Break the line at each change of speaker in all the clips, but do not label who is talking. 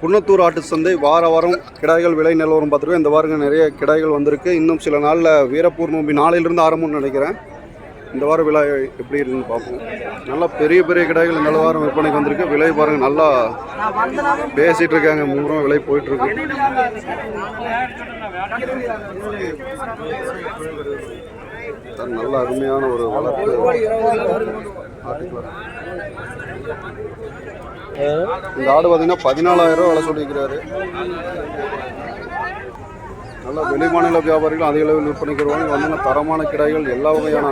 குன்னத்தூர் ஆட்டு சந்தை வார வாரம் கிடாய்கள் விலை நிலவரம் பார்த்துருக்கோம். இந்த வாரம் நிறைய கிடாய்கள் வந்திருக்கு. இன்னும் சில நாளில் வீரப்பூர் நோம்பி நாளையிலிருந்து ஆரம்பம்னு நினைக்கிறேன். இந்த வாரம் விலை எப்படி இருக்குன்னு பார்ப்போம். நல்லா பெரிய பெரிய கிடாய்கள் இந்த வாரம் விற்பனைக்கு வந்திருக்கு. விலை பாருங்கள் நல்லா பேசிகிட்டு இருக்காங்க. மூணு விலை போயிட்டுருக்கு நல்ல அருமையான ஒரு வளர்ப்பு. இந்த ஆடு பார்த்தீங்கன்னா பதினாலாயிரம் ரூபா விலை சொல்லியிருக்கிறாரு. நல்ல வெளிமாநில வியாபாரிகள் அதிக அளவில் விற்பனைக்கு வருவாங்க தரமான கிடாய்கள் எல்லா வகையான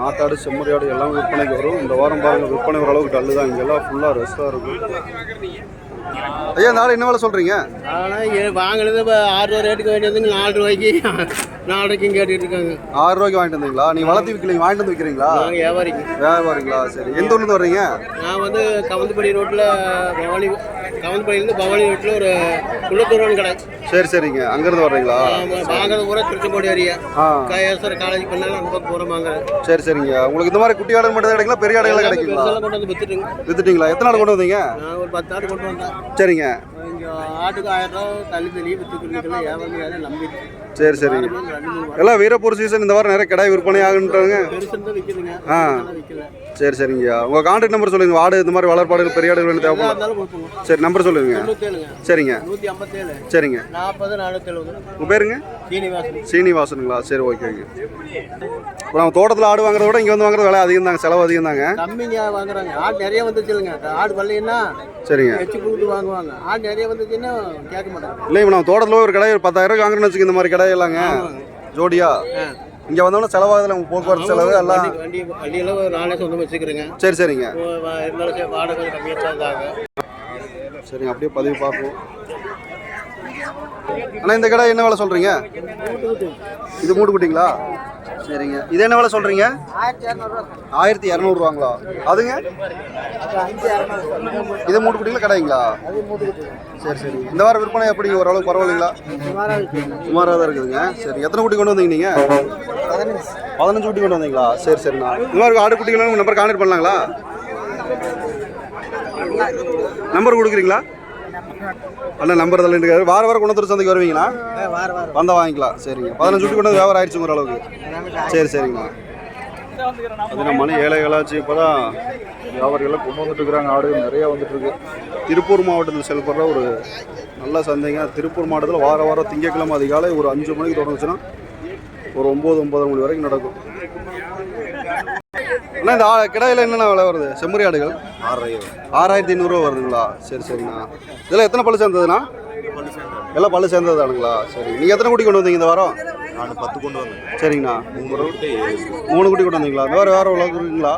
நாட்டாடு செம்மறியாடு எல்லாம் விற்பனைக்கு வரும். இந்த வாரம் பாருங்கள் விற்பனை ஓரளவுக்கு டல்லு தான். இங்கெல்லாம் ஃபுல்லாக ரெஸ்ட்டாக இருக்கும். ஐயா இந்த ஆடு என்ன வேலை சொல்கிறீங்க
ஆனால் வாங்கினது இப்போ ஆறு ரூபா ரேட்டுக்கு வேண்டியதுங்க நாலு ரூபாய்க்கு நாலரைக்கும் கேட்டுட்டு இருக்காங்க.
ஆறு ரூபாய்க்கு வாங்கிட்டு வந்தீங்களா? நீங்கள் வளர்த்து விற்கலீங்க வாங்கிட்டு வந்து விற்கிறீங்களா
நாங்கள் வியாபாரிங்க.
வியாபாரிங்களா? சரி. எந்த ஊர்லேருந்து வர்றீங்க?
நான் வந்து கவந்தப்படி ரோட்டில் பவானி கவந்தப்படியிலேருந்து பவானி ரோட்டில் ஒரு குள்ளத்தூரன் கடை.
சரி சரிங்க. அங்கேருந்து வர்றீங்களா?
வாங்குறது பூரா திருச்செங்கோடி ஏரியா.
ஆ.
கையாசர் காலேஜ் பண்ணாலும் அந்த பக்கம் வாங்க
சரி சரிங்க. உங்களுக்கு இந்த மாதிரி குட்டி ஆடு மட்டும் தான் கிடைக்குங்களா? பெரிய ஆடுகள் கிடைக்குங்களா?
கொண்டு வந்து வித்துட்டுங்க.
வித்துட்டீங்களா? எத்தனை ஆடு கொண்டு வந்தீங்க?
நான் ஒரு பத்து ஆடு கொண்டு வந்தேன்.
சரிங்க.
இங்கே ஆட்டுக்கு ஆயிரம் ரூபா தள்ளி தள்ளி வித்துக்கிட்டு வியாபாரம் யாரும் நம்பிட்டு?
சரி
மூணு
எல்லாம் வீரப்பூர் சீசன் இந்த வாரம் நிறைய கிடாய் விற்பனை ஆகுன்றாங்க. ஆ. சரி சரிங்க. உங்கள் கான்டாக்ட் நம்பர் சொல்லுங்க. ஆடு இந்த மாதிரி வளர்ப்பாடுகள் பெரிய ஆடுகள் தேவைப்படும். சரி நம்பர் சொல்லுங்க. சரிங்க. சரிங்க. உங்கள் பேருங்க?
சீனிவாசன்.
சீனிவாசனுங்களா? சரி ஓகேங்க இப்போ நம்ம தோட்டத்தில் ஆடு வாங்குறத விட இங்கே வந்து வாங்குறது விலை அதிகம் தாங்க செலவு அதிகம் தாங்க
கம்மிங்க வாங்குறாங்க. ஆடு நிறைய வந்துச்சுங்க ஆடு வரலைன்னா
சரிங்க.
வச்சு கொடுத்து வாங்குவாங்க. ஆடு நிறைய வந்துச்சுன்னா கேட்க மாட்டாங்க.
இல்லை இப்போ நம்ம தோட்டத்தில் ஒரு கடை ஒரு பத்தாயிரம் வாங்குறோம்னு வச்சுக்க இந்த மாதிரி கடை எல்லாங்க ஜோடியா? இங்கே வந்தோம்னா செலவாகுதுல உங்கள் போக்குவரத்து செலவு எல்லாம்?
வண்டி வண்டி வண்டியெல்லாம் ஒரு நானே சொந்தமாக வச்சுக்கிறேங்க.
சரி சரிங்க.
இருந்தாலும் வாடகை கொஞ்சம் கம்மியாக தான் இதாங்க
சரிங்க அப்படியே பதிவு பார்ப்போம். அண்ணா இந்த கடை என்ன வேலை சொல்கிறீங்க இது மூட்டு குட்டிங்களா சரிங்க. இது என்ன வேலை சொல்கிறீங்க
ஆயிரத்தி
இரநூறுவாங்களா? அதுங்க? இது மூட்டு குட்டிங்களா கடைங்களா சரி சரி. இந்த வாரம் விற்பனை எப்படி? ஓரளவுக்கு பரவாயில்லைங்களா?
சுமாராக
தான் இருக்குதுங்க. சரி எத்தனை குட்டி கொண்டு வந்தீங்க நீங்கள்
பதினஞ்சு
குட்டி கொண்டு வந்தீங்களா? சரி சரிண்ணா இந்த மாதிரி ஆடு குட்டிகளும் உங்கள் நம்பர் கான்டெக்ட் பண்ணலாங்களா? நம்பர் கொடுக்குறீங்களா? அண்ணா நம்பர் தான் இருக்காரு. வார வாரம் குணத்தூர் சந்தைக்கு வருவீங்களா? வந்தால் வாங்கிக்கலாம். சரிங்க. பதினஞ்சு குட்டி கொண்டு வந்து வியாபாரம் ஆயிடுச்சுங்கிற அளவுக்கு. சரி சரிங்கண்ணா அது நம்ம மணி ஏழை ஏழாச்சு இப்போ தான் வியாபாரிகள்லாம் கொண்டு வந்துட்டு இருக்கிறாங்க. ஆடு நிறைய வந்துட்டு இருக்கு. திருப்பூர் மாவட்டத்தில் செயல்படுற ஒரு நல்ல சந்தைங்க. திருப்பூர் மாவட்டத்தில் வார வாரம் திங்கட்கிழமை அதிகாலை ஒரு அஞ்சு மணிக்கு தொடங்குச்சுன்னா ஒரு ஒம்பது ஒம்பது மணி வரைக்கும் நடக்கும். அண்ணா இந்த கிடாயில என்னென்ன விலை வருது? செம்மறி ஆடுகள். ஆறாயிரத்தி ஐநூறுரூவா வருதுங்களா? சரி சரிங்கண்ணா இதெல்லாம் எத்தனை பல்லு சேர்ந்ததுண்ணா? எல்லாம் பல்லு சேர்ந்ததானுங்களா சரி. நீங்கள் எத்தனை குட்டி கொண்டு வந்தீங்க இந்த வாரம்?
நான் பத்து கொண்டு வந்தேன்.
சரிங்கண்ணா. மூணு குட்டி கொண்டு வந்தீங்களா? இந்த வாரம் வேறு உலகம் இருக்குங்களா?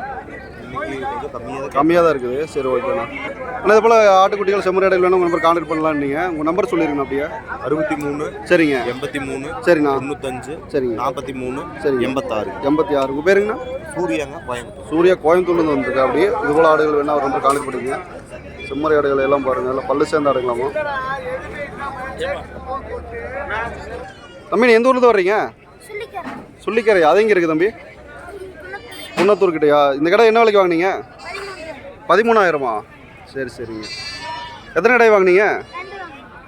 கம்மியாக தான்
இருக்குது. சரி ஓகேண்ணா அண்ணா. இது போல் ஆட்டுக்குட்டிகள் செம்மறி ஆடுகள் வேணும் உங்கள் நம்பர் கான்டாக்ட் பண்ணலாம் நீங்கள் உங்கள் நம்பர் சொல்லிருங்க அப்படியே.
அறுபத்தி மூணு
சரிங்க.
எண்பத்தி மூணு
சரிண்ணா.
தொண்ணூத்தஞ்சு
சரிங்க.
நாற்பத்தி மூணு
சரிங்க.
எண்பத்தாறு.
எண்பத்தி ஆறு. உங்கள் பேருங்கண்ணா?
சூர்யாங்க கோயம்புத்தூர்.
சூர்யா கோயம்புத்தூர்லேருந்து வந்திருக்கு அப்படியே இது போல் ஆடுகள் வேணா அவர் நம்பர் கான்டாக்ட் பண்ணிக்கங்க. செம்மறி ஆடுகள் எல்லாம் பாருங்கள் எல்லாம் பல்லு சேர்ந்த ஆடுங்களாமா தம்பி நீ எந்த ஊர்லேருந்து வர்றீங்க? சொல்லிக்கரை அது எங்கே இருக்குது தம்பி? குன்னத்தூர் கிட்டையா இந்த கடை என்ன விலைக்கு வாங்குனீங்க? பதிமூணாயிரமா? சரி சரிங்க. எத்தனை கடை வாங்குனீங்க?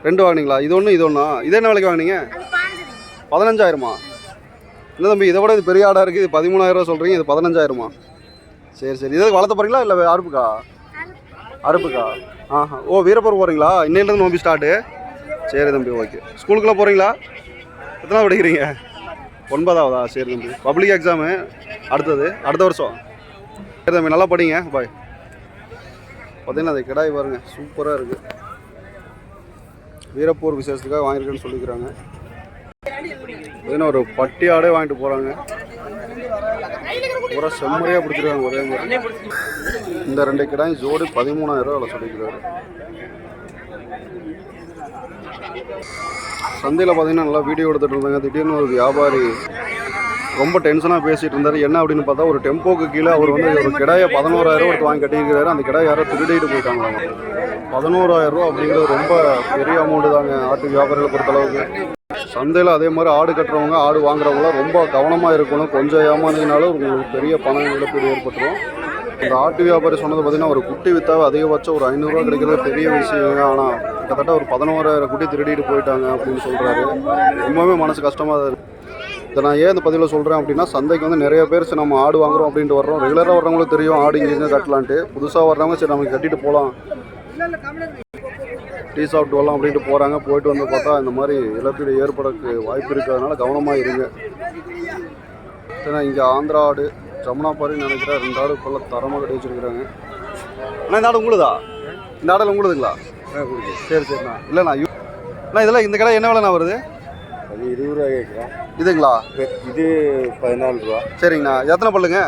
ரெண்டு வாங்குனீங்களா? இது ஒன்று இது ஒன்றா இது என்ன விலைக்கு வாங்கினீங்க? பதினஞ்சாயிரமா? என்ன தம்பி இதை விட இது பெரிய ஆடாக இருக்குது இது பதிமூணாயிரரூவா சொல்கிறீங்க இது பதினஞ்சாயிரமா? சரி சரி. இதை வளர்த்த போகிறீங்களா இல்லை அறுப்புக்கா? அறுப்புக்கா? ஆஹா. ஓ வீரப்பூர் போகிறீங்களா இன்னையிலேருந்து நோம்பி ஸ்டார்ட்டு சரி தம்பி ஓகே ஸ்கூலுக்குள்ளே போகிறீங்களா எத்தனை படிக்கிறீங்க? ஒன்பதாவதா? சரி தம்பி. பப்ளிக் எக்ஸாமு அடுத்தது அடுத்த வருஷம். சரி தம்பி நல்லா படிங்க. பாய் பார்த்தீங்கன்னா அது கிடாய் பாருங்க சூப்பராக இருக்குது வீரப்பூர் விசேஷத்துக்காக வாங்கியிருக்கேன்னு சொல்லிக்கிறாங்க. பார்த்தீங்கன்னா ஒரு பட்டி ஆடே வாங்கிட்டு போகிறாங்க பூரா செம்மறியாக பிடிச்சிருக்காங்க ஒரே மாதிரி. இந்த ரெண்டு கிடாயும் ஜோடி பதிமூணாயிரம் ரூபா சொல்லிக்கிறாரு. சந்தையில் பார்த்தீங்கன்னா நல்லா வீடியோ எடுத்துகிட்டு இருந்தாங்க. திடீர்னு ஒரு வியாபாரி ரொம்ப டென்ஷனாக பேசிகிட்டு இருந்தார். என்ன அப்படின்னு பார்த்தா ஒரு டெம்போக்கு கீழே அவர் வந்து ஒரு கிடாயை பதினோராயிரம் ஒருத்தர் வாங்கி கட்டியிருக்கிறாரு அந்த கிடாய் யாரோ திருடிட்டு போயிட்டாங்களாம் பதினோராயிரம் ரூபா அப்படிங்கிறது ரொம்ப பெரிய அமௌண்ட்டு தாங்க. ஆட்டு வியாபாரிகளை பொறுத்தளவுக்கு. சந்தையில் அதே மாதிரி ஆடு கட்டுறவங்க ஆடு வாங்குறவங்களாம் ரொம்ப கவனமாக இருக்கணும். கொஞ்சம் ஏமாந்தீங்கனாலும் உங்களுக்கு பெரிய பணம் இழப்பீடு ஏற்பட்டுரும். இந்த ஆட்டு வியாபாரி சொன்னது பார்த்தீங்கன்னா ஒரு குட்டி வித்தாவே அதிகபட்சம் ஒரு ஐநூறுரூவா கிடைக்கிறது பெரிய விஷயம் ஆனால் கிட்டத்தட்ட ஒரு பதினோராயிரம் குட்டி திருடிட்டு போயிட்டாங்க அப்படின்னு சொல்கிறாரு ரொம்பவே மனசு கஷ்டமாக தான் இருக்குது இதை நான் ஏன் இந்த பதிவில் சொல்கிறேன் அப்படின்னா சந்தைக்கு வந்து நிறைய பேர் சரி நம்ம ஆடு வாங்குறோம் அப்படின்ட்டு வர்றோம். ரெகுலராக வர்றவங்களுக்கு தெரியும் ஆடு இங்கே கட்டலான்ட்டு. புதுசாக வர்றவங்க சரி நமக்கு கட்டிட்டு போகலாம் டீ சாப்பிட்டு வரலாம் அப்படின்ட்டு போகிறாங்க போயிட்டு வந்து பார்த்தா இந்த மாதிரி இழப்பீடு ஏற்படக்கு வாய்ப்பு இருக்கிறதுனால கவனமாக இருங்க. ஏன்னா இங்கே ஆந்திரா ஆடு ஜமுனாபாரின்னு நினைக்கிறேன் ரெண்டு ஆடு பல்ல தரமாக கட்டி வச்சிருக்கிறாங்க. அண்ணா இந்த ஆடு உங்களுதா? இந்த ஆடல் உங்களுதுங்களா? சரி சரிண்ணா இல்லைண்ணா அண்ணா இதெல்லாம் இந்த கடை என்ன விலைண்ணா வருது?
அது இருபது ரூபா கேட்குறோம்
இதுங்களா?
இது பதினாலு ரூபா.
சரிங்கண்ணா. எத்தனை பல்லுங்க?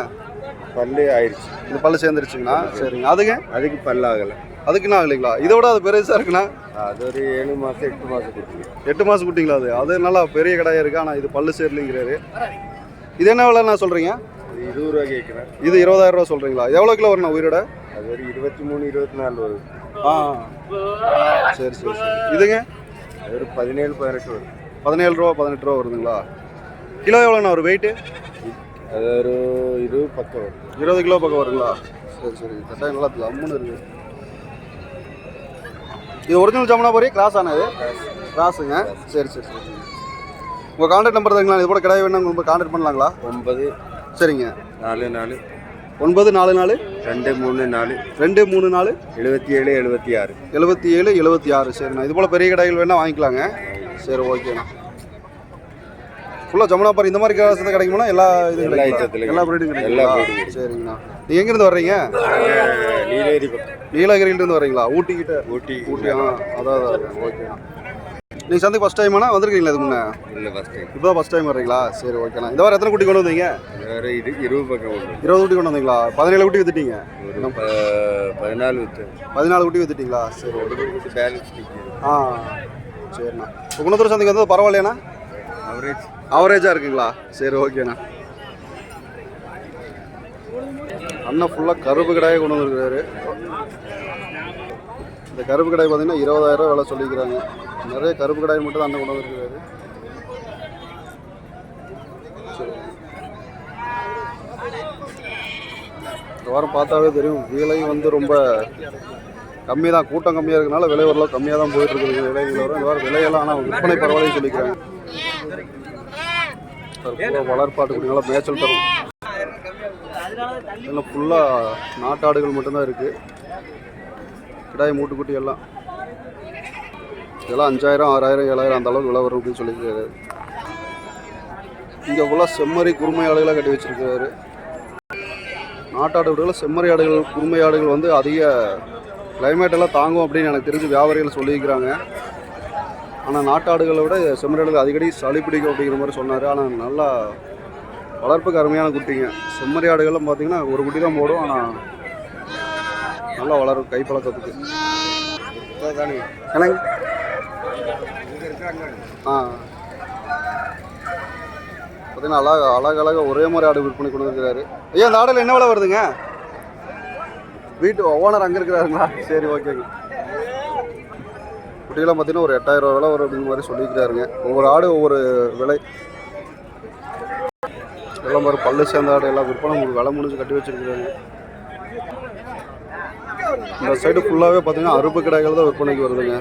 பல்லு ஆயிடுச்சு.
இந்த பல்லு சேர்ந்துருச்சுங்கண்ணா. சரிங்க. அதுங்க
அதுக்கு பல்லு ஆகலை.
அதுக்குண்ணா இல்லைங்களா இதை விட அது பெருசாக இருக்குண்ணா.
அது ஒரு ஏழு மாதம் எட்டு மாதம் குட்டி
எட்டு மாதம் குட்டிங்களா அது? அது நல்லா பெரிய கடையாக இருக்குது ஆனால் இது பல்லு சேர்லிங்கிறாரு. இது என்ன விலைண்ணா சொல்கிறீங்க
இருபது ரூபா கேட்குறேன்
இது இருபதாயிரம் ரூபா சொல்கிறீங்களா எவ்வளோ கிலோ வருண்ணா உயிரோட?
அது ஒரு இருபத்தி மூணு இருபத்தி நாலு வருது
ஆ. சரி சரி சரி. இதுங்க?
அது ஒரு பதினேழு பதினெட்டு வருது
பதினேழு ரூபா பதினெட்டு ரூபா வருதுங்களா? கிலோ எவ்வளோண்ணா ஒரு வெயிட்டு
அது ஒரு இருபது பக்கம் வருது
இருபது கிலோ பக்கம் வருங்களா? சரி சரி. கட்டாயம் நல்லா லம்முன்னு இருக்குது இது ஒரிஜினல் ஜமுனா போறிய கிராஸ் ஆனது கிராஸுங்க சரி சரி சரி. உங்கள் கான்டாக்ட் நம்பர் தாங்களா இது கூட கிடையாது வேணும் உங்களுக்கு கான்டாக்ட் பண்ணலாங்களா?
ஒன்பது
சரிங்க.
நாலு நாலு.
ஒன்பது நாலு நாலு?
ரெண்டு மூணு நாலு.
ரெண்டு மூணு நாலு?
எழுபத்தி ஏழு எழுபத்தி ஆறு.
எழுபத்தி ஏழு எழுபத்தி ஆறு. சரிண்ணா. இது போல் பெரிய கடைகள் வேணால் வாங்கிக்கலாங்க. சரி ஓகேண்ணா ஃபுல்லாக ஜமுனாபாரி இந்த மாதிரி காசு கிடைக்குமா எல்லா இதுவும்
எல்லா? ஐட்டத்துலையும்
எல்லா breed ம்
எல்லா
சரிங்கண்ணா. நீங்கள் எங்கேருந்து வர்றீங்க?
நீலகிரி.
நீலகிரியிலேருந்து வரீங்களா ஊட்டிக்கிட்ட
ஊட்டி
ஊட்டி. ஆ அதான் அதான். ஓகேண்ணா நீங்கள் சந்தைக்கு ஃபஸ்ட் டைமாண்ணா வந்திருக்கீங்களா இதுக்கு முன்னே?
இல்லை ஃபஸ்ட் டைம்
இப்போ ஃபஸ்ட் டைம் வர்றீங்களா? சரி ஓகேண்ணா இந்த வாரம் எத்தனை குட்டி கொண்டு வந்தீங்க?
வேறு இது இருபது பக்கம் உண்டு
இருபது குட்டி கொண்டு வந்தீங்களா? பதினேழு குட்டி வித்துட்டீங்க.
ஒரு பதினாலு வித்து
பதினாலு குட்டி வித்துட்டீங்களா? சரி
பேலன்ஸ்
ஆ. சரிண்ணா. இப்போ குணத்தூர் சந்தைக்கு வந்தது பரவாயில்லையாண்ணா?
அவரேஜ்
ஆவரேஜாக இருக்குங்களா? சரி ஓகேண்ணா. அண்ணன் ஃபுல்லாக கருப்பு கடாயை கொண்டு வந்துருக்காரு இந்த கருப்பு கடாய் பார்த்தீங்கன்னா இருபதாயிரம் விலை சொல்லிக்கிறாங்க. நிறைய கருப்பு கடாய் மட்டும் தான் அண்ணன் கொண்டு வந்துருக்காரு சரி. இந்த வாரம் பார்த்தாவே தெரியும் விலை வந்து ரொம்ப கம்மி தான் கூட்டம் கம்மியாக இருக்கனால விலை ஓரளவு கம்மியாக தான் போயிட்டு இருக்குது விலை வரும் இந்த வாரம் விலையெல்லாம் ஆனால் விற்பனை பரவாயில்லைன்னு சொல்லிக்கிறாங்க. தற்போது வளர்ப்பாட்டு குடினால மேய்ச்சல் தரும். இதில் ஃபுல்லாக நாட்டாடுகள் மட்டும்தான் இருக்குது கிடாய் மூட்டுக்குட்டி எல்லாம். இதெல்லாம் அஞ்சாயிரம் ஆறாயிரம் ஏழாயிரம் அந்த அளவுக்கு விலை வரும் அப்படின்னு சொல்லியிருக்காரு. இங்கே ஃபுல்லாக செம்மறி குருமை ஆடுகளாக கட்டி வச்சுருக்காரு. நாட்டாடு விடுகளை செம்மறி ஆடுகள் குருமை ஆடுகள் வந்து அதிக climate எல்லாம் தாங்கும் அப்படின்னு எனக்கு தெரிஞ்சு வியாபாரிகள் சொல்லியிருக்கிறாங்க. ஆனால் நாட்டாடுகளை விட செம்மறி ஆடுகள் அடிக்கடி சளி பிடிக்கும் அப்படிங்கிற மாதிரி சொன்னார். ஆனால் நல்லா வளர்ப்புக்கு அருமையான குட்டிங்க. செம்மறி ஆடுகள்லாம் பார்த்தீங்கன்னா ஒரு குட்டி தான் போடும். ஆனால் நல்லா வளரும் கைப்பழக்கத்துக்கு. என்னங்க? ஆ. பார்த்தீங்கன்னா அழகா அழகழகா ஒரே மாதிரி ஆடு விற்பனை கொண்டு வந்துருக்காரு ஐயா இந்த ஆடில் என்ன விலை வருதுங்க? வீட்டு ஓனர் அங்கே இருக்கிறாருங்களா? சரி ஓகேங்க குட்டியெல்லாம் பார்த்தீங்கன்னா ஒரு எட்டாயிரம் ரூபா விலை வரும் அப்படிங்கிற மாதிரி சொல்லியிருக்கிறாருங்க. ஒவ்வொரு ஆடு ஒவ்வொரு விலை. எல்லாம் மாதிரி பல்லு சேர்ந்த ஆடு எல்லாம் விற்பனை உங்களுக்கு விலை முடிஞ்சு கட்டி வச்சுருக்கிறாங்க இந்த சைடு ஃபுல்லாகவே பார்த்தீங்கன்னா அறுப்பு கடைகள் தான் விற்பனைக்கு வருதுங்க.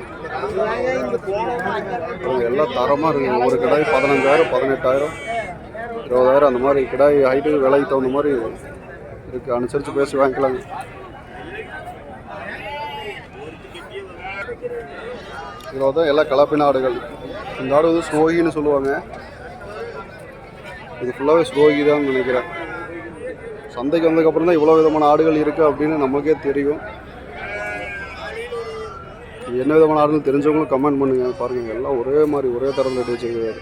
எல்லாம் தரமாக இருக்குங்க. ஒரு கிடாய் பதினஞ்சாயிரம் பதினெட்டாயிரம் இருபதாயிரம் அந்த மாதிரி கிடாய் ஹைட்டு விலைக்கு தகுந்த மாதிரி இருக்குது அனுசரித்து பேசி வாங்கிக்கலாங்க. இதில் தான் எல்லாம் கலப்பின ஆடுகள் இந்த ஆடு வந்து ஸ்ரோகின்னு சொல்லுவாங்க. இது ஃபுல்லாகவே ஸ்ரோகி தான் நினைக்கிறேன். சந்தைக்கு வந்ததுக்கப்புறம் தான் இவ்வளோ விதமான ஆடுகள் இருக்குது அப்படின்னு நமக்கே தெரியும். என்ன விதமான ஆடுன்னு தெரிஞ்சவங்களும் கமெண்ட் பண்ணுங்க. பாருங்க எல்லாம் ஒரே மாதிரி ஒரே தரம் எடுத்து வச்சிருக்காரு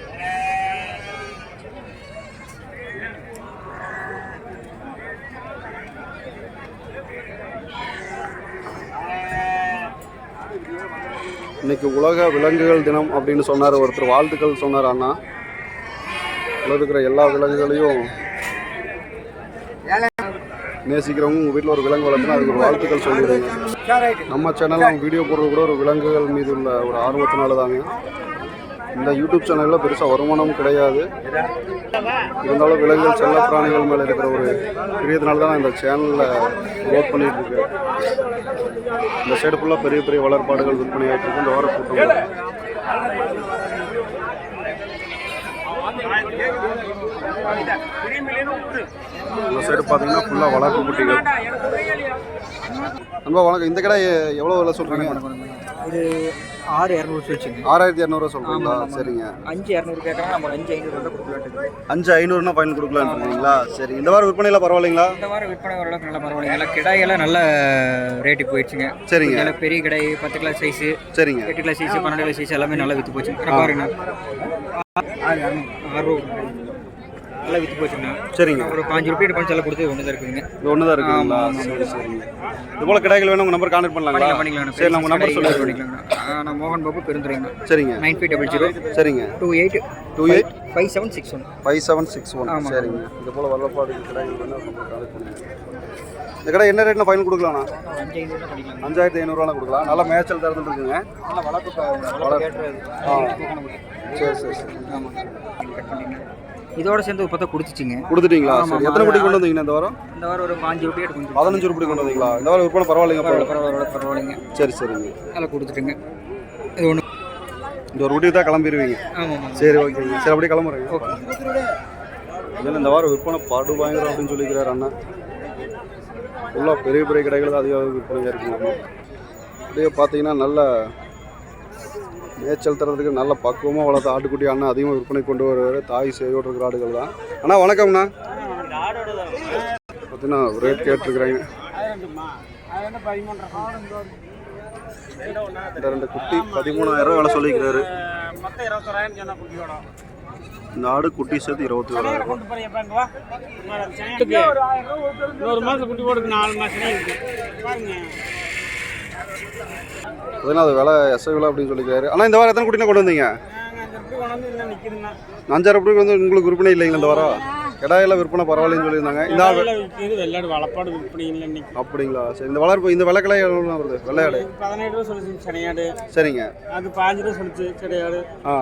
இன்னைக்கு உலக விலங்குகள் தினம் அப்படின்னு சொன்னார் ஒருத்தர் வாழ்த்துக்கள் சொன்னார் அண்ணா. இருக்கிற எல்லா விலங்குகளையும் நேசிக்கிறவங்க உங்கள் வீட்டில் ஒரு விலங்கு வளர்த்துனா அதுக்கு ஒரு வாழ்த்துக்கள் சொல்லிடுங்க. நம்ம சேனலில் அவங்க வீடியோ போடுறது கூட ஒரு விலங்குகள் மீது உள்ள ஒரு ஆர்வத்தினால தாங்க இந்த யூடியூப் சேனலில் பெருசாக வருமானம் கிடையாது. இருந்தாலும் விலங்குகள் செல்ல பிராணிகள் மேலே இருக்கிற ஒரு பிரியத்தினால தான் இந்த சேனலில் ஒர்க் பண்ணிகிட்டு இருக்கேன் இந்த சைடு ஃபுல்லாக பெரிய பெரிய வளர்ப்பாடுகள் விற்பனை ஆகிட்டு இருக்கு. இந்த வார கூட்டம் இந்த சைடு பார்த்தீங்கன்னா ஃபுல்லாக வளர்ப்பு குட்டிகள். நண்பா வணக்கம் இந்த கடை எவ்வளோ விலை சொல்கிறீங்க
இது ஆறு இரநூறு வச்சுங்க.
ஆறாயிரத்தி இரநூறுவா சொல்கிறீங்களா சரிங்க.
அஞ்சு இரநூறு கேட்குறாங்க நம்ம அஞ்சு ஐநூறு கொடுக்கலாட்டு
அஞ்சு ஐநூறுனா ஃபைன் கொடுக்கலான்னு இருக்கீங்களா சரி இந்த வாரம் விற்பனையில் பரவாயில்லைங்களா?
இந்த வாரம் விற்பனை ஓரளவுக்கு நல்லா பரவாயில்ல எல்லாம் கிடாயெல்லாம் நல்ல ரேட்டு போயிடுச்சுங்க.
சரிங்க.
எல்லாம் பெரிய கடை பத்து கிலோ சைஸு
சரிங்க.
எட்டு கிலோ சைஸு பன்னெண்டு கிலோ சைஸ் எல்லாமே நல்லா விற்று போச்சு. பாருங்க. ஆறு இரநூறு ஆறு நல்லா விற்று போச்சுங்க
சரிங்க.
ஒரு பாஞ்சு ரூபாய் பஞ்சு எல்லாம் கொடுத்து ஒன்று தான் இருக்குதுங்க.
இது ஒன்று தான் இருக்குங்களா சரி சரிங்க. இது போல் கடைகள் வேணும் உங்கள் நம்பர் கான்டாக்ட் பண்ணலாங்களா?
பண்ணிக்கலாம்
சரி நம்ம நம்பர் சொல்லுங்கள்
பண்ணிக்கலாங்கண்ணா நான் மோகன் பாபு பெருந்துறைங்க.
சரிங்க.
Nine five double zero.
சரிங்க.
Two eight
two eight
five seven six one.
Five seven six one.
ஆமாம்.
சரிங்க. இது போல் வரலப்பாடு கடைகள் வேணும் கான்டாக்ட் பண்ணுங்க. இந்த கடை என்ன ரேட்டில் ஃபைன் கொடுக்கலாம்ண்ணா அஞ்சாயிரத்தி ஐநூறுரூவா கொடுக்கலாம். நல்லா மேய்ச்சல் தரதுன்னு இருக்குங்க. ஆ. சரி சரி சரி.
ஆமாம் இதோட சேர்ந்து ஒரு பத்தா கொடுத்துச்சிங்க
கொடுத்துட்டீங்களா? சரி. எத்தனை குட்டி கொண்டு வந்தீங்க இந்த வாரம்?
இந்த வாரம் ஒரு பாஞ்சு ரூபாய் எடுத்து
பதினஞ்சு ரூபாய் கொண்டு வந்தீங்களா? இந்த வாரம் விற்பனை பரவாயில்லைங்க
பரவாயில்ல பரவாயில்லைங்க.
சரி சரிங்க.
அதில் கொடுத்துட்டுங்க. இது ஒன்று
இந்த ஒரு குட்டி தான் கிளம்பிடுவீங்க சரி ஓகேங்க சரி அப்படியே கிளம்புறேங்க இதில் இந்த வாரம் விற்பனை படு பயங்கரம் அப்படின்னு சொல்லிக்கிறார் அண்ணா. ஃபுல்லாக பெரிய பெரிய கடைகள் தான் அதிக விற்பனையாக இருக்குங்க அப்படியே பார்த்தீங்கன்னா நல்ல மேய்ச்சல் தரதுக்கு நல்ல பக்குவமாக வளர்த்த ஆட்டுக்குட்டி அண்ணா அதிகமாக விற்பனை கொண்டு வருவார். தாய் சேவையோடு இருக்கிற ஆடுகள் தான். அண்ணா வணக்கம்ண்ணா. பார்த்தீங்கன்னா ரேட் கேட்டிருக்கிறாங்க. இந்த ரெண்டு குட்டி பதிமூணாயிரம் ரூபா விலை சொல்லிக்கிறாரு. இந்த ஆடு குட்டி சேர்த்து இருபத்தி ஓராயிரம் ரூபா
மாதம் குட்டி போடுக்கு நாலு மாதம்
அதனால் அது விலை எஸ்ஐ விலை அப்படின்னு சொல்லிக்கிறாரு. ஆனால் இந்த வாரம் எத்தனை குட்டினா கொண்டு வந்தீங்க? அஞ்சாயிரம் ரூபாய்க்கு வந்து உங்களுக்கு விற்பனை இல்லைங்களா இந்த வாரம்? கடாயெல்லாம் விற்பனை பரவாயில்லைன்னு சொல்லியிருந்தாங்க. இந்த
வெள்ளாடு வளப்பாடு விற்பனை இல்லை
அப்படிங்களா? சரி இந்த வளர்ப்பு இந்த வெள்ளை கடாய் எவ்வளோ வருது? வெள்ளையாடு.
பதினேழு ரூபா சொல்லிச்சு சனையாடு
சரிங்க.
அது பாஞ்சு ரூபா சொல்லிச்சு கிடையாது
ஆ.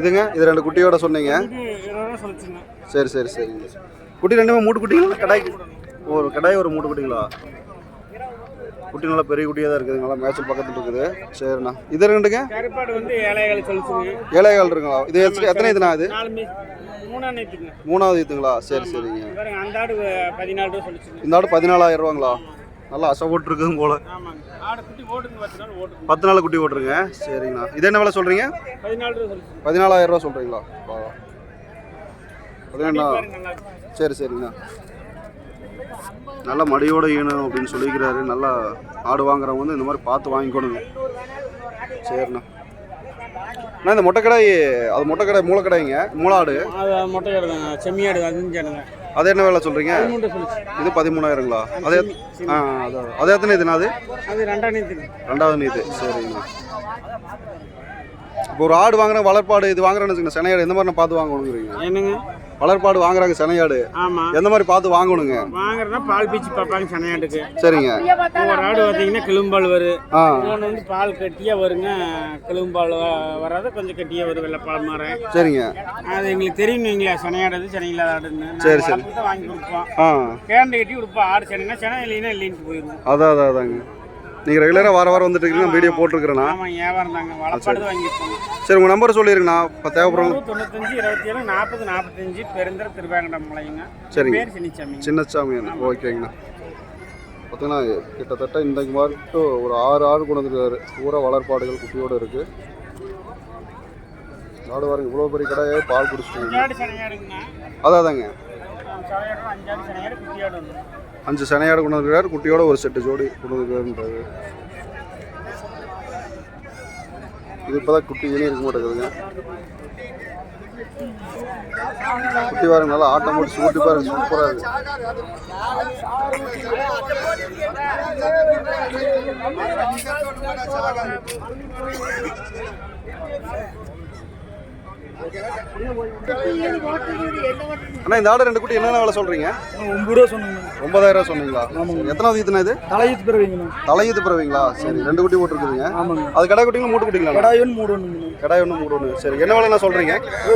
இதுங்க இது ரெண்டு குட்டியோட சொன்னீங்க. சரி சரி சரிங்க. குட்டி ரெண்டுமே மூட்டு குட்டிங்களா? கடாய்க்கு ஒரு கடாய் ஒரு மூட்டு குட்டிங்களா? குட்டி நல்லா பெரிய குட்டியாக தான் இருக்குது. நல்லா மேய்ச்சல் பக்கத்தில் இருக்குது. சரிண்ணா இது ரெண்டுங்க
கருப்பாடு வந்து ஏழைகள்
இருக்குங்களா? இது எத்தனை- இதுண்ணா இது? மூணாவது இதுங்களா? சரி சரிங்க.
அந்த ஆடு பதினாலு
இந்த ஆடு பதினாலாயிரம் ரூபாங்களா நல்லா அசை போட்டுருக்குதுங்க போல.
பத்து நாள்
குட்டி போட்டுருங்க சரிங்கண்ணா. இது என்ன விலை சொல்கிறீங்க பதினாலாயிரம் ரூபா சொல்கிறீங்களா பதினெண்ணா. சரி சரிங்கண்ணா. நல்ல மடியோட ஈணும் அப்படின்னு சொல்லிக்கிறாரு. நல்லா ஆடு வாங்குறவங்க வந்து இந்த மாதிரி பார்த்து வாங்கிக்கணுங்க. சரிண்ணா. அண்ணா இந்த மொட்டைக்கடை அது மொட்டைக்கடை மூளைக்கடைங்க மூளாடு.
அது மொட்டை ஆடுதாங்க செம்மியாடு அஞ்சானுங்க
அது என்ன விலை சொல்கிறீங்க இது பதிமூணாயிரங்களா? அது ஆ அதான் அது எத்தனை இதுண்ணா அது?
அது ரெண்டாம் நேற்றுங்க
ரெண்டாவது நீது சரிங்க. இப்போ ஒரு ஆடு வாங்குறேன் வளர்ப்பாடு இது வாங்குறேன்னு வச்சுக்கோங்க செனையாடு எந்த மாதிரி நான் பார்த்து வாங்கணுங்கிறீங்க.
என்னங்க?
வளர்ப்பாடு வாங்குறாங்க செனையாடு
ஆமா.
எந்த மாதிரி பார்த்து வாங்கணுங்க?
வாங்குறதுனா பால் பீச்சு பார்ப்பாங்க சனையாட்டுக்கு
சரிங்க.
ஒரு ஆடு பார்த்தீங்கன்னா கிளும்பால் வரும் இன்னொன்று வந்து பால் கட்டியாக வருங்க. கிளும்பால் வராது கொஞ்சம் கட்டியாக வரும் வெள்ளைப்பால் மாறேன்.
சரிங்க.
அது எங்களுக்கு தெரியும் நீங்களா சனையாடுது சனை இல்லாத ஆடுன்னு
சரி, சரி.
வாங்கி கொடுப்போம்.
ஆ.
கேரண்டி கட்டி கொடுப்போம். ஆடு சனைனா சனை இல்லைன்னா இல்லைன்ட்டு போயிடுவோம்.
அதான் அதான் அதாங்க. நீங்கள் ரெகுலராக வார வாரம் வந்துட்டு இருக்கீங்க வீடியோ போட்டிருக்கிறேண்ணா
வியாபாரம் தாங்க.
சரி. உங்கள் நம்பர் சொல்லிருங்கண்ணா. இப்போ தேவைப்படுறோம்
தொண்ணூத்தஞ்சு இருபத்தி ஏழு நாற்பது நாற்பத்தஞ்சு பெருந்தர திருவேங்கடம் மலைங்க
சரிங்க.
பேர் சின்னிச்சாமி
சின்னச்சாமி ஓகேங்கண்ணா. பார்த்தீங்கன்னா கிட்டத்தட்ட இன்றைக்கு மட்டும் ஒரு ஆறு ஆடு கொண்டு வந்துருக்காரு. பூரா வளர்ப்பாடுகள் குட்டியோடு இருக்குது ஆடு வாருங்க இவ்வளோ பெரிய கடையே பால் குடிச்சிட்டு அதான் அதாங்க. அஞ்சு சனையாடு கொண்டு வந்துருக்காரு குட்டியோட ஒரு செட்டு ஜோடி கொண்டு வந்துருக்காருன்றாரு இது இப்போதான் குட்டி இனி இருக்க மாட்டேங்குதுங்க. குட்டி பாருங்க நல்லா ஆட்டம் போட்டு குட்டி பாருங்க சூப்பராக இருக்கு. அண்ணா இந்த ஆடு ரெண்டு குட்டி என்னென்ன வேலை சொல்கிறீங்க
ஒம்பது ரூபா சொன்னீங்க
ஒன்பதாயிரம் ரூபா சொன்னீங்களா? சரி, எத்தனாவது ஈத்துனா இது?
தலையீத்து பிறவிங்கண்ணா.
தலையீத்து பிறவீங்களா? சரி ரெண்டு குட்டி போட்டுருக்குதுங்க.
ஆமாங்க
அது கடை குட்டிங்களா மூட்டு குட்டிங்களா
கடாயன்னு மூடு ஒன்றுங்க
கடை ஒன்று மூடு ஒன்று. சரி என்ன வேலைண்ணா சொல்கிறீங்க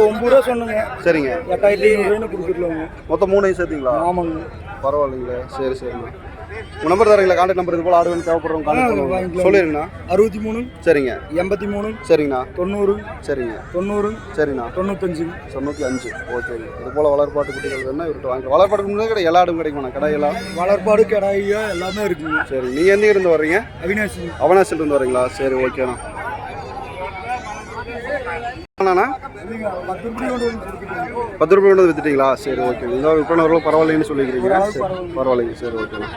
ஒம்பது ரூபா சொன்னங்க.
சரிங்க.
எட்டாயிரத்தி ஐநூறுரூவான்னு கொடுத்துருலாங்க
மொத்தம் மூணையும் சேர்த்தீங்களா?
ஆமாங்க
பரவாயில்லைங்களே. சரி சரிண்ணா உங்கள் நம்பர் தரீங்களா கான்டாக்ட் நம்பர் இது போல் ஆடு வேணும் தேவைப்படுறவங்க கான்டாக்ட் பண்ணுவாங்க. சொல்லிடுங்கண்ணா
அறுபத்தி மூணு
சரிங்க.
எண்பத்தி மூணு
சரிங்கண்ணா.
தொண்ணூறு
சரிங்க.
தொண்ணூறு
சரிண்ணா
தொண்ணூத்தஞ்சு.
தொண்ணூற்றி அஞ்சு. ஓகேங்க இது போல் வளர்ப்பாட்டு குட்டிகள் வேணா இவர்கிட்ட வாங்க வளர்ப்பாட்டுக்கு முன்னாடி கடை எல்லா ஆடும் கிடைக்குமா கடை எல்லாம்
வளர்ப்பாடு கடாயா எல்லாமே இருக்குங்க.
சரி. நீங்கள் எந்த இருந்து வர்றீங்க?
அவினாசி.
அவனாசில் இருந்து வரீங்களா சரி ஓகேண்ணா. அண்ணா
பத்து ரூபாய் கொண்டு
வித்துட்டீங்களா? சரி ஓகே. இந்த விற்பனை வரலாம் பரவாயில்லைன்னு சொல்லிக்கிறீங்க. சரி பரவாயில்லைங்க. சரி ஓகேண்ணா.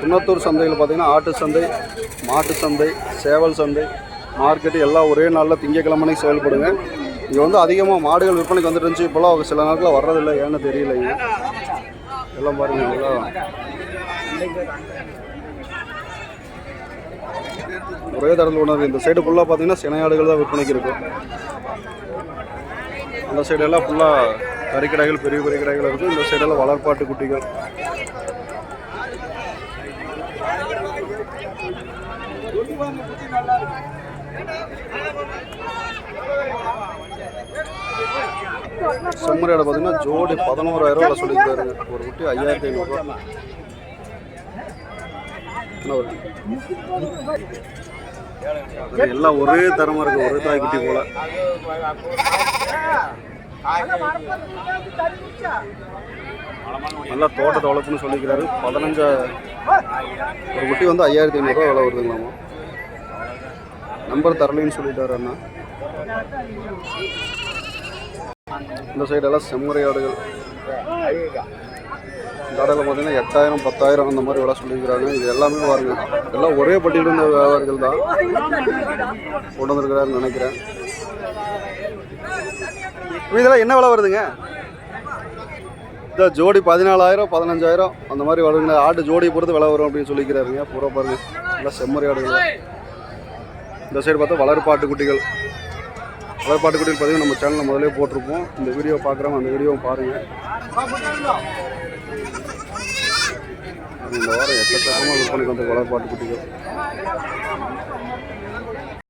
குன்னத்தூர் சந்தையில் பார்த்தீங்கன்னா ஆட்டு சந்தை மாட்டு சந்தை சேவல் சந்தை மார்க்கெட்டு எல்லாம் ஒரே நாளில் திங்கக்கிழமைக்கு செயல்படுங்க. இங்கே வந்து அதிகமாக மாடுகள் விற்பனைக்கு வந்துட்டு இருந்துச்சு. இப்போலாம் சில நாட்களில் வர்றதில்லை. ஏன்னு தெரியலைங்க எல்லாம் பாருங்க எல்லாம் ஒரே தரத்தில் உணர்வு இந்த சைடு ஃபுல்லாக பார்த்தீங்கன்னா சினையாடுகள் தான் விற்பனைக்கு இருக்கும் அந்த சைடெல்லாம் ஃபுல்லாக கறிக்கடைகள் பெரிய பெரிய கடைகள் இருக்கும் இந்த சைடெல்லாம் வளர்ப்பாட்டு குட்டிகள். செம்மறியாடை பார்த்தீங்கன்னா ஜோடி பதினோராயிரம் ரூபா சொல்லியிருக்காரு. ஒரு குட்டி ஐயாயிரத்தி ஐநூறுரூவா எல்லாம் ஒரே தரமா இருக்கு. ஒரே தாய் குட்டி போல. நல்லா தோட்டத்தை வளர்ப்புன்னு சொல்லிக்கிறாரு பதினஞ்சா ஒரு குட்டி வந்து ஐயாயிரத்தி ஐநூறுரூவா விலை வருதுங்களாமா? நம்பர் தரலைன்னு சொல்லிட்டாரு அண்ணா. இந்த சைடெல்லாம் செம்மறையாடுகள் ஆடுகள். பார்த்தீங்கன்னா எட்டாயிரம் பத்தாயிரம் அந்த மாதிரி விலை சொல்லியிருக்கிறாங்க. இது எல்லாமே பாருங்க. எல்லாம் ஒரே பட்டியல் இருந்த வியாபாரிகள் தான். கொண்டு வந்திருக்கிறாருன்னு நினைக்கிறேன் இதெல்லாம் என்ன விலை வருதுங்க? இந்த ஜோடி பதினாலாயிரம் பதினஞ்சாயிரம் அந்த மாதிரி வருங்க ஆடு ஜோடி பொறுத்து விலை வரும் அப்படின்னு சொல்லிக்கிறாருங்க பூரா பாருங்க. நல்லா செம்மறி ஆடுகள் இந்த சைடு பார்த்தா வளர்ப்பாட்டு குட்டிகள் வளர்ப்பாட்டு குட்டிகள் பார்த்தீங்கன்னா நம்ம சேனலில் முதலே போட்டிருப்போம். இந்த வீடியோ பார்க்குறவங்க அந்த வீடியோவை பாருங்கள் இந்த வாரம் எக்கச்சக்கமாக விற்பனைக்கு வந்து வளர்ப்பாட்டு குட்டிகள்